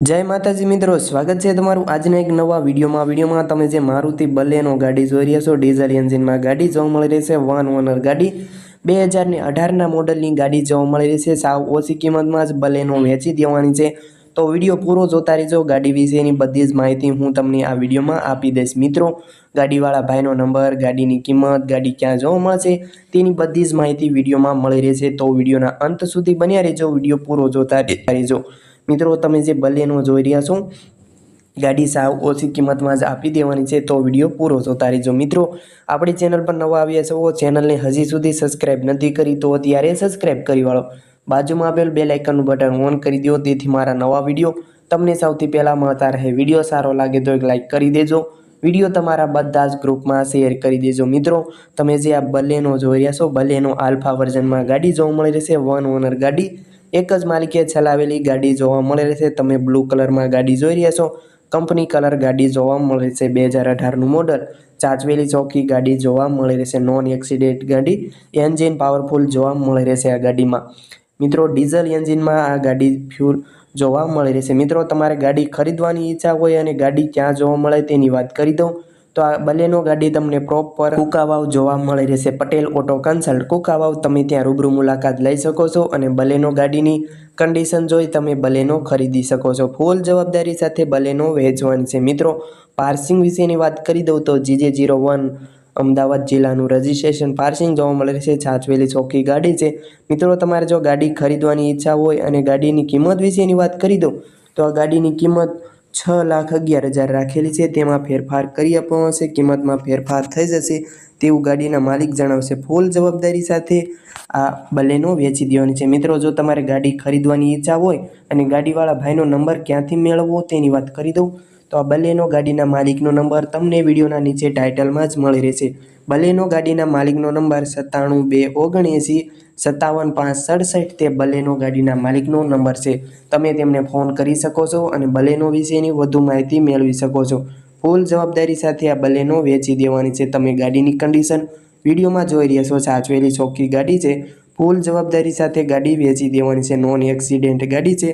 જય માતાજી મિત્રો, સ્વાગત છે તમારું આજના એક નવા વિડીયોમાં. વિડીયોમાં તમે જે મારુતિ બલેનો ગાડી જોઈ રહ્યા છો, ડીઝલ એન્જિનમાં ગાડી જોવા મળી રહી છે, વન ઓનર ગાડી. બે હજારની અઢારના મોડલની ગાડી જોવા મળી રહી છે, સાવ ઓછી કિંમતમાં જ બલેનો વેચી દેવાની છે. તો વીડિયો પૂરો જોતા રહેજો, ગાડી વિશેની બધી જ માહિતી હું તમને આ વિડીયોમાં આપી દઈશ. મિત્રો, ગાડીવાળા ભાઈનો નંબર, ગાડીની કિંમત, ગાડી ક્યાં જોવા મળશે, તેની બધી જ માહિતી વિડીયોમાં મળી રહેશે તો વિડીયોના અંત સુધી બન્યા રહેજો, વીડિયો પૂરો જોતા રહેજો. મિત્રો, તમે જે બલેનો જોઈ રહ્યા છો, ગાડી સાવ ઓછી કિંમતમાં જ આપી દેવાની છે, તો વીડિયો પૂરો જોતા રહેજો મિત્રો, આપણી ચેનલ પર નવા આવ્યા છો, ચેનલને હજી સુધી સબસ્ક્રાઇબ નથી કરી, તો અત્યારે સબસ્ક્રાઇબ કરી વાળો. બાજુમાં આપેલ બે લાઇકનનું બટન ઓન કરી દો તેથી મારા નવા વીડિયો તમને સૌથી પહેલાં મળતા રહે. વીડિયો સારો લાગે તો એક લાઇક કરી દેજો. વીડિયો તમારા બધા જ ગ્રુપમાં શેર કરી દેજો. મિત્રો, તમે જે આ બલેનો જોઈ રહ્યા છો, બલેનો આલ્ફા વર્ઝનમાં ગાડી જોવા મળી રહેશે, વન ઓનર ગાડી. એક જ માલિકે ચલાવેલી ગાડી જોવા મળે છે. તમે બ્લુ કલરમાં ગાડી જોઈ રહ્યા છો. કંપની કલર ગાડી જોવા મળે છે. બે હજાર અઢારનું મોડલ ચાચવેલી ચોકી ગાડી જોવા મળી રહેશે નોન એક્સિડેન્ટ ગાડી એન્જિન પાવરફુલ જોવા મળી રહેશે આ ગાડીમાં. મિત્રો, ડીઝલ એન્જિનમાં આ ગાડી ફ્યુલ જોવા મળી રહેશે મિત્રો, તમારે ગાડી ખરીદવાની ઈચ્છા હોય અને ગાડી ક્યાં જોવા મળે તેની વાત કરી દઉં. તો આ બલેનો ગાડી તમને પ્રોપર કુકાવાવ જોવા મળી રહેશે. પટેલ ઓટો કન્સલ્ટ કુકાવાવ, તમે ત્યાં રૂબરૂ મુલાકાત લઈ શકો છો અને બલેનો ગાડીની કન્ડિશન જોઈ તમે બલેનો ખરીદી શકો છો. ફૂલ જવાબદારી સાથે બલેનો વેચવાન છે. મિત્રો, પાર્સિંગ વિશેની વાત કરી દઉં તો જીજે જીરો વન અમદાવાદ જિલ્લાનું રજિસ્ટ્રેશન પાર્સિંગ જોવા મળે છે છાછવેલી ચોખ્ખી ગાડી છે. મિત્રો, તમારે જો ગાડી ખરીદવાની ઈચ્છા હોય અને ગાડીની કિંમત વિશેની વાત કરી દઉં, તો આ ગાડીની કિંમત છ લાખ અગિયાર હજાર રાખેલી છે. તેમાં ફેરફાર કરી આપવામાં આવશે. કિંમતમાં ફેરફાર થઈ જશે. તેવું ગાડીના માલિક જણાવશે. ફૂલ જવાબદારી સાથે આ બલેનો વેચી દેવાની છે. મિત્રો, જો તમારે ગાડી ખરીદવાની ઈચ્છા હોય અને ગાડીવાળા ભાઈનો નંબર ક્યાંથી મેળવવો તેની વાત કરી દઉં. તો આ બલેનો ગાડીના માલિકનો નંબર તમને વિડીયોના નીચે ટાઇટલમાં જ મળી રહેશે. બલેનો ગાડીના માલિકનો નંબર સત્તાણું બે ઓગણએંસી સત્તાવન પાંચ સડસઠ તે બલેનો ગાડીના માલિકનો નંબર છે. તમે તેમને ફોન કરી શકો છો અને બલેનો વિશેની વધુ માહિતી મેળવી શકો છો. ફૂલ જવાબદારી સાથે આ બલેનો વેચી દેવાની છે. તમે ગાડીની કન્ડિશન વિડીયોમાં જોઈ રહ્યા છો. સાચવેલી ચોખ્ખી ગાડી છે. ફૂલ જવાબદારી સાથે ગાડી વેચી દેવાની છે. નોન એક્સિડેન્ટ ગાડી છે.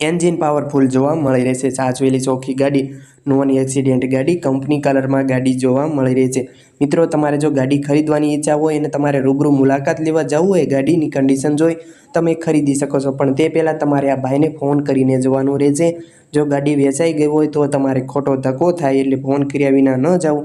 એન્જિન પાવરફુલ જોવા મળી રહેશે. સાચવેલી ચોખ્ખી ગાડી, નોન એક્સિડેન્ટ ગાડી, કંપની કલરમાં ગાડી જોવા મળી રહી છે. મિત્રો, તમારે જો ગાડી ખરીદવાની ઈચ્છા હોય અને તમારે રૂબરૂ મુલાકાત લેવા જવું હોય, ગાડીની કન્ડિશન જોઈ તમે ખરીદી શકો છો. પણ તે પહેલાં તમારે આ ભાઈને ફોન કરીને જવાનું રહેશે. જો ગાડી વેચાઈ ગઈ હોય તો તમારે ખોટો ધક્કો થાય એટલે ફોન કર્યા વિના ન જાઓ.